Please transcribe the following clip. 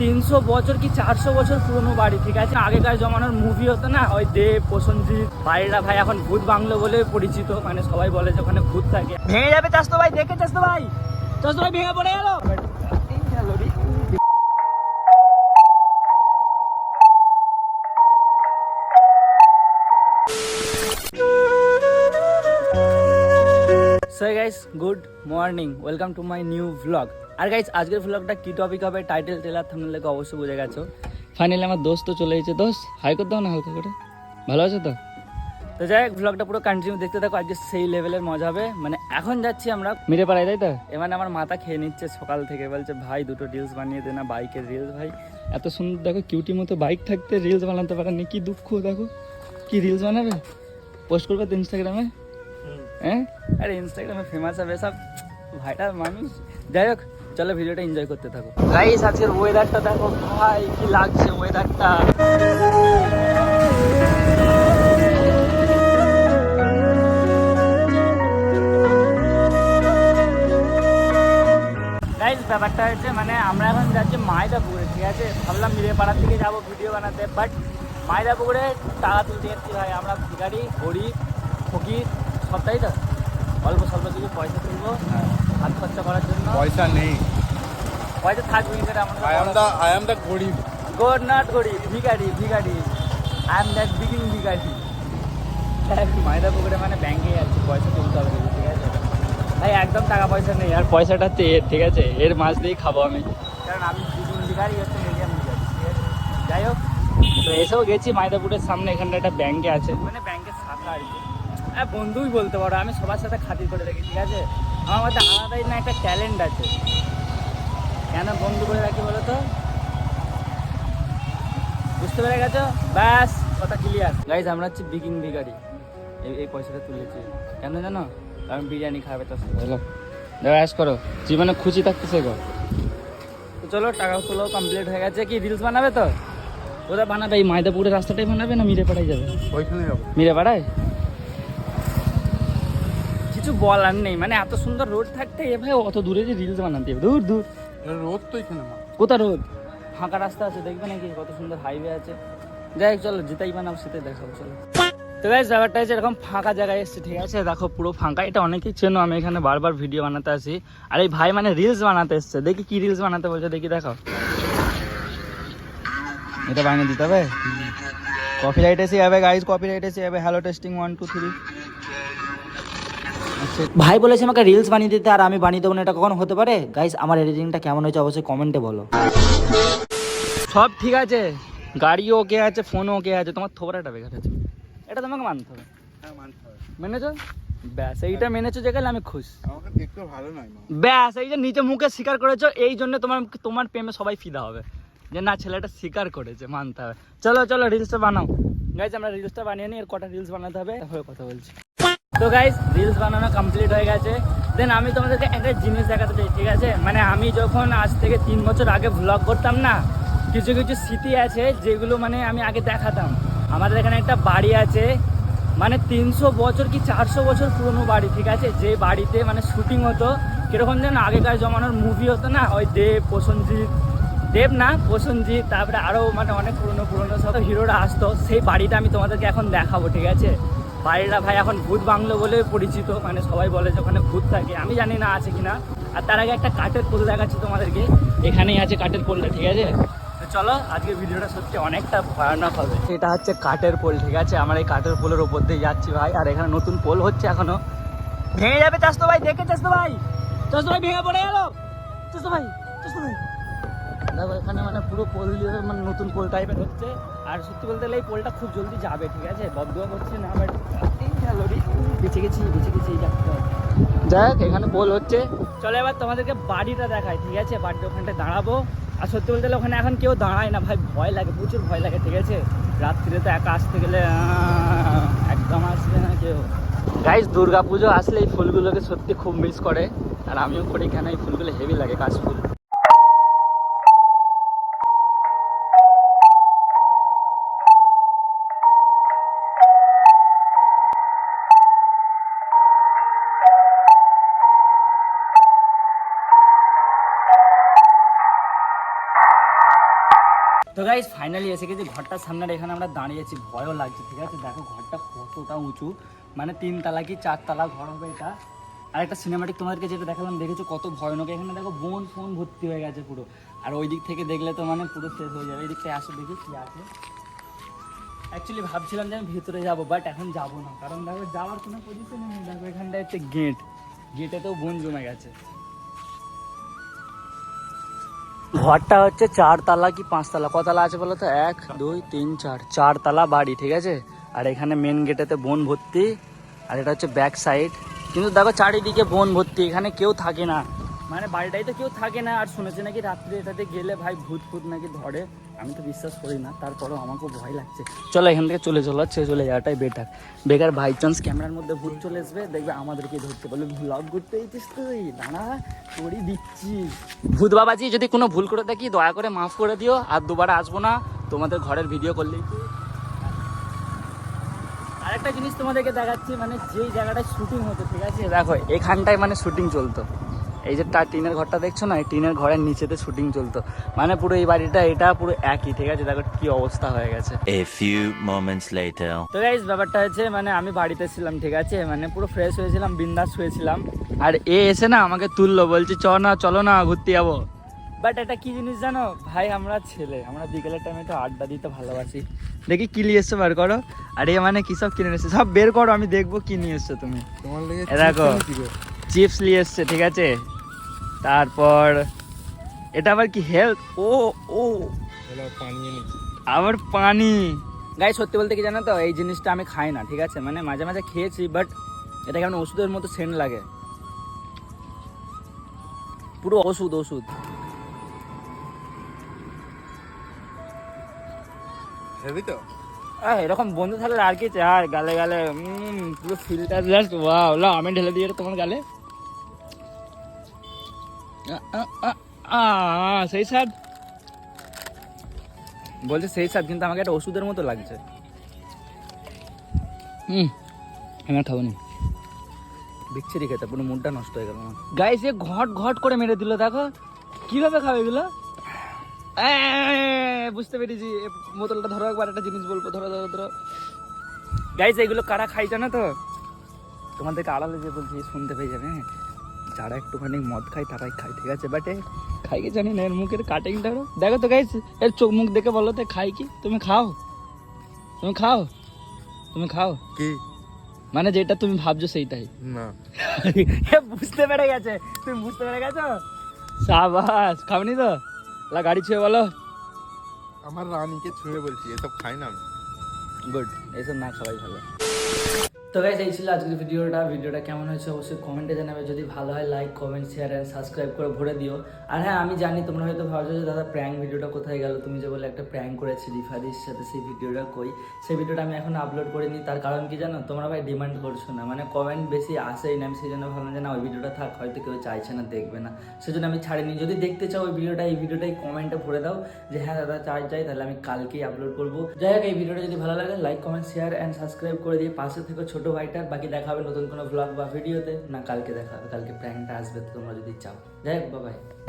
তিনশো বছর কি চারশো বছর পুরনো বাড়ি, ঠিক আছে? আগেকার জমানোর মুভি হতো না? ওই দেব প্রসঞ্জিৎ বাড়িটা ভাই, এখন ভূত বাংলো বলে পরিচিত মানে সবাই বলে যে ওখানে ভূত থাকে। ভেঙে যাবে চাষ তো ভাই, দেখে চাষ তো ভাই। চাষ তো ভাই ভেঙে পড়ে গেল। So guys good morning welcome to my new vlog R guys আজকের ভ্লগটা কি টপিক হবে টাইটেল টেলার থামলে অবশ্যই বুঝে গেছো। ফাইনালি আমার দোস্ত তো চলে এসেছে। দোস্ত হাই করে দাও না হালকা করে। ভালো আছে তো? তো যাই হোক ভ্লগটা পুরো কন্টিনিউ দেখতে থাকো আজকে সেই লেভেলের মজা হবে। মানে এখন যাচ্ছি আমরা মিরে পাড়ায় তাই তো? এ মানে আমার মাথা খেয়ে নিচ্ছে সকাল থেকে বলছে ভাই দুটো রিলস বানিয়ে দে না বাইকের রিলস ভাই। এত সুন্দর দেখো কিউটি মতো বাইক থাকতে রিলস বানাতে পারেনি কি দুঃখ দেখো। কি রিলস বানাবে? পোস্ট করবে তো ইনস্টাগ্রামে হ্যাঁ আরে ইনস্টাগ্রামে ফেমাস হবে সব ভাইটা মানুষ যাই হোক চলো ভিডিওটা এনজয় করতে থাকো। গাইস আজকের ওয়েদারটা দেখো ভাই কি লাগছে ওয়েদারটা গাইস ব্যাপারটা হচ্ছে মানে আমরা এখন যাচ্ছি মায়দাপুরে ঠিক আছে? ভাবলাম মিরেপাড়ার থেকে যাব ভিডিও বানাতে বাট মায়দাপুরে টাকা তুলতে যাচ্ছি ভাই। আমরা ভিখারি গরিব ফকির সবটাই তো? অল্প স্বল্প কিছু পয়সা তুলবো হাত খরচা করার জন্য। পয়সা নেই। পয়সা থাকবে সেটা I am the I am the গরিব। গোড নট গরিব ভিখারি ভিখারি। আই এম দ্যাট বিগিং ভিখারি। মায়দা পুকুরে মানে ব্যাংকে যাচ্ছি পয়সা তুলতে হবে ঠিক আছে? ভাই একদম টাকা পয়সা নেই আর পয়সাটা তো এর ঠিক আছে? এর মাছ দিয়েই খাব আমি। কারণ আমি বিগিং ভিখারি হচ্ছে মিডিয়াম ভিখারি যাই হোক তো এসেও গেছি মাইদাপুরের সামনে এখানটা একটা ব্যাংকে আছে। মানে ব্যাংকের শাখা আর কি। হ্যাঁ বন্ধুই বলতে পারো আমি সবার সাথে খাতির করে রাখি ঠিক আছে? আমার মধ্যে আলাদাই না একটা ট্যালেন্ট আছে। কেন বন্ধু করে রাখি বলো তো? বুঝতে পেরে গেছো? ব্যাস কথা ক্লিয়ার গাইজ আমরা হচ্ছে বিগিং ভিগারি এই এই পয়সাটা তুলেছি। কেন জানো? কারণ বিরিয়ানি খাবে তো ব্যাস করো। জীবনে খুশি থাকতে গো তো চলো টাকা তোলো কমপ্লিট হয়ে গেছে। কি রিলস বানাবে তো? ওরা বানাবে এই মাইদাপুরের রাস্তাটাই বানাবে না মিরে পাড়াই যাবে? ওইখানে যাব মিরে পাড়ায়? কিছু বলার নেই। মানে এত সুন্দর রোড থাকতে এ ভাই অত দূরে যে রিলস বানাতে হবে। দূর দূর। রোড তো এখানে কোথা রোড ফাঁকা রাস্তা আছে দেখবে নাকি? কত সুন্দর হাইওয়ে আছে। যাই হোক, চলো যেটাই বানাবো সেটাই দেখাবো চলো। তো গাইজ ব্যাপারটা হচ্ছে এরকম ফাঁকা জায়গায় এসছে ঠিক আছে? দেখো পুরো ফাঁকা। এটা অনেকেই চেনো আমি এখানে বারবার ভিডিও বানাতে আসি। আর এই ভাই মানে রিলস বানাতে এসছে। দেখি কি রিলস বানাতে বলছে দেখি দেখো এটা বানিয়ে দিতে হবে? কপি রাইট এসে যাবে গাইজ কপি রাইট এসে যাবে। Hello testing one two three ভাই বলেছে আমাকে রিলস বানিয়ে দিতে আর আমি বানিয়ে দেবো না এটা কখন হতে পারে? গাইস আমার এডিটিংটা কেমন হয়েছে অবশ্যই কমেন্টে বলো। সব ঠিক আছে। গাড়িও ওকে আছে ফোনও ওকে আছে। তোমার থোবরাটা বেকার আছে। এটা তোমাকে মানতে হবে। হ্যাঁ মানতে হবে। মেনেছো? ব্যাস এইটা মেনেছো যে গেলে আমি খুশ। আমাকে দেখতে ভালো নয় ব্যাস এই যে নিচে মুখে স্বীকার করেছ এই জন্য তোমার তোমার প্রেমে সবাই ফিদা হবে। যে না ছেলেটা স্বীকার করেছে মানতে হবে। চলো চলো রিলসটা বানাও। গাইজ আমরা রিলসটা বানিয়ে নিই এর কটা রিলস বানাতে হবে তারপরে কথা বলছি। তো গাইজ রিলস বানানো কমপ্লিট হয়ে গেছে। দেন আমি তোমাদেরকে একটা জিনিস দেখাতে চাই, ঠিক আছে? মানে আমি যখন আজ থেকে তিন বছর আগে ভ্লগ করতাম না, কিছু কিছু স্মৃতি আছে যেগুলো মানে আমি আগে দেখাতাম। আমাদের এখানে একটা বাড়ি আছে মানে তিনশো বছর কি চারশো বছর পুরনো বাড়ি, ঠিক আছে? যে বাড়িতে মানে শুটিং হতো, কীরকম যেন আগেকার জমানোর মুভি হতো না? ওই দেব প্রসঞ্জিৎ দেব না প্রসঞ্জিৎ তারপরে আরও মানে অনেক পুরনো পুরনো সব হিরোরা আসতো। সেই বাড়িটা আমি তোমাদেরকে এখন দেখাবো, ঠিক আছে? বাড়িটা ভাই এখন ভূত বাংলো বলে পরিচিত। মানে সবাই বলে যে ওখানে ভূত থাকে। আমি জানি না আছে কিনা। আর তার আগে একটা কাঠের পোল দেখাচ্ছি তোমাদেরকে। এখানেই আছে কাঠের পোলটা, ঠিক আছে? চলো আজকে ভিডিওটা সত্যি অনেকটা ভয়ানক হবে। এটা হচ্ছে কাঠের পোল, ঠিক আছে? আমরা এই কাঠের পোলের ওপর দিয়ে যাচ্ছি ভাই। আর এখানে নতুন পোল হচ্ছে এখনও। ভেঙে যাবে চাষ তো ভাই, দেখে চাষ তো ভাই? চাষ তো ভাই, ভেঙে পড়ে গেল। চাষ তো ভাই চাষ তো ভাই। দেখো এখানে মানে পুরো পোল দিয়ে মানে নতুন পোল টাইপের হচ্ছে। আর সত্যি বলতে গেলে এই পোলটা খুব জলদি যাবে ঠিক আছে? বদুয়া করছে না বাট বেঁচে গেছি বেঁচে গেছি যাত্রা যাই হোক এখানে পোল হচ্ছে। চলো এবার তোমাদেরকে বাড়িটা দেখায় ঠিক আছে? বাড়িতে ওখানটায় দাঁড়াবো। আর সত্যি বলতে গেলে ওখানে এখন কেউ দাঁড়ায় না ভাই ভয় লাগে প্রচুর ভয় লাগে ঠিক আছে? রাত্রিরে তো একা আসতে গেলে একদম আসবে না কেউ। গাইজ দুর্গা পুজো আসলে এই ফুলগুলোকে সত্যি খুব মিস করে আর আমিও করি কেন এই ফুলগুলো হেভি লাগে কাশ ফুল তো গাইজ ফাইনালি এসে গেছি, ঘরটার সামনে এখানে আমরা দাঁড়িয়েছি ভয়ও লাগছে, ঠিক আছে? দেখো, ঘরটা কতটা উঁচু মানে তিন তালা কি চার তালা ঘর হবে এটা? আর একটা সিনেমাটিক তোমাদেরকে যেটা দেখালাম, দেখেছ কত ভয়ানক? এখানে দেখো, বোন ফোন ভর্তি হয়ে গেছে পুরো। আর ওই দিক থেকে দেখলে তো মানে পুরো শেষ হয়ে যাবে। এই দিকটায় আসো, দেখি কি আছে। অ্যাকচুয়ালি ভাবছিলাম যে আমি ভিতরে যাব বাট এখন যাব না। কারণ দেখো, যাওয়ার কোনো পজিশন নেই। দেখো, এখানটায় হচ্ছে গেট গেটে তো বোন জমে গেছে। ঘরটা হচ্ছে চারতলা কি পাঁচতলা? কতলা আছে বলো তো? এক, দুই, তিন, চার। চারতলা বাড়ি, ঠিক আছে? আর এখানে মেন গেটেতে বন ভর্তি, আর এটা হচ্ছে ব্যাক সাইড কিন্তু দেখো চারিদিকে বন ভর্তি, এখানে কেউ থাকে না। মানে বাড়িটাই তো কেউ থাকে না। আর শুনেছি নাকি রাত্রে এটাতে গেলে ভাই ভূত ফুত নাকি ধরে। আমি তো বিশ্বাস করি না, তারপরেও আমাকেও ভয় লাগছে। চলো এখান থেকে চলে চলো হচ্ছে চলে যাওয়াটাই বেটার বেকার বাই চান্স ক্যামেরার মধ্যে ভূত চলে আসবে, দেখবে আমাদেরকে ধরতে বলবে ব্লগ করতে এইছিস তুই? দাঁড়া, করি দিচ্ছি। ভূত বাবাজি, যদি কোনো ভুল করে থাকি, দয়া করে মাফ করে দিও, আর দুবার আসব না, তোমাদের ঘরের ভিডিও করলেই। আরেকটা জিনিস তোমাদেরকে দেখাচ্ছি মানে যেই জায়গাটায় শুটিং হতো, ঠিক আছে? দেখো, এখানটায় মানে শুটিং চলতো। এই যে তার টিনের ঘরটা দেখছ না? এই টিনের ঘরের নিচেতে শুটিং চলতো। মানে পুরো এই বাড়িটা এটা পুরো একই ঠিক আছে? দেখো কি অবস্থা হয়ে গেছে। A few moments later. তো গাইজ ব্যাপারটা হচ্ছে মানে আমি বাড়িতে ছিলাম ঠিক আছে? মানে পুরো ফ্রেশ হয়েছিলাম বিন্দাস হয়েছিলাম। আর এ এসে না আমাকে তুললো বলছে চ না চলো না ঘুরতে যাব। বাট এটা কি জিনিস জানো? ভাই আমরা ছেলে আমরা বিকেলের টাইমে তো আড্ডা দিতে ভালোবাসি। দেখি কি নিয়ে এসছো বার করো। আর এ মানে কি সব কিনে এসছে সব বের করো আমি দেখব কি নিয়ে এসছো তুমি। তোমার লেগে এ দেখো। চিপস নিয়ে এসছে ঠিক আছে? তারপর এটা আবার কি হেলথ ও ও। পানি আবার পানি। গাই সত্যি বলতে কি জানো তো? এই জিনিসটা আমি খাই না ঠিক আছে? মানে মাঝে মাঝে খেয়েছি বাট এটা কেমন ওষুধের মতো সেন্ট লাগে। পুরো ওষুধ ওষুধ। হেবি তো? এরকম বন্ধু থাকলে আর কি চাই গালে গালে উম, পুরো ফিল্টার জাস্ট ওয়াও আমি ঢেলে দিয়ে তোমার গালে। সেই স্বাদ বলছে সেই স্বাদ কিন্তু আমাকে একটা ওষুধের মতো লাগছে। হুম আমি আর খাব নি বিচ্ছিরি খেতে পুরো মুডটা নষ্ট হয়ে গেল গাইস এ ঘট ঘট করে মেরে দিল দেখো। কীভাবে খাবে এগুলো? বুঝতে পেরেছি। বোতলটা ধরো একবার একটা জিনিস বলব। ধরো ধরো ধরো। গাইস এগুলো কারা খাই জানো তো? তোমাদেরকে আড়ালে যে বলছি শুনতে পেয়ে যাবে হ্যাঁ? যারা একটুখানি মদ খায় তারাই খায় ঠিক আছে? বাট খাই কি জানি না এর মুখের কাটিংটা দেখো তো গাইস এর চোখ মুখ দেখে বলো তো খাই কি? তুমি খাও। তুমি খাও। তুমি খাও। কি? মানে যেটা তুমি ভাবছ সেইটাই। না। বুঝতে পেরে গেছে। তুমি বুঝতে পেরে গেছো? সাবাস খাওনি তো? লা গাড়ি ছুঁয়ে বলো। আমার রানীকে ছুঁয়ে বলছি এসব খাই না আমি। গুড এইসব না খাওয়াই ভালো। তো গাইজ এই ছিল আজকের ভিডিওটা। ভিডিওটা কেমন হয়েছে অবশ্যই কমেন্টে জানাবে। যদি ভালো হয় like comment share and subscribe করে ভরে দিও। আর হ্যাঁ আমি জানি তোমরা হয়তো ভাবছ যে, দাদা প্র্যাঙ্ক ভিডিওটা কোথায় গেল? তুমি যে বলে একটা প্র্যাঙ্ক করেছি রিফারির সাথে, সেই ভিডিওটা কই? সেই ভিডিওটা আমি এখন আপলোড করিনি। তার কারণ কি জানো? তোমরা ভাই ডিমান্ড করছ না। মানে কমেন্ট বেশি আসেই না। আমি সেই জন্য ভাবলাম যে, না, ওই ভিডিওটা থাক, হয়তো কেউ চাইছে না, দেখবে না। সেজন্য আমি ছাড়িনি। যদি দেখতে চাও ওই ভিডিওটা এই ভিডিওটাই কমেন্টে ভরে দাও যে হ্যাঁ দাদা, চাই চাই, তাহলে আমি কালকেই আপলোড করব। যাই হোক, এই ভিডিওটা যদি ভালো লাগে like comment share and subscribe করে দিয়ে পাশে থেকে ছোট ভাইটার, বাকি দেখা হবে নতুন কোনো ব্লগ বা ভিডিওতে না কালকে দেখা হবে কালকে প্র্যাঙ্কটা আসবে, তোমরা যদি চাও। যাই হোক বাবাই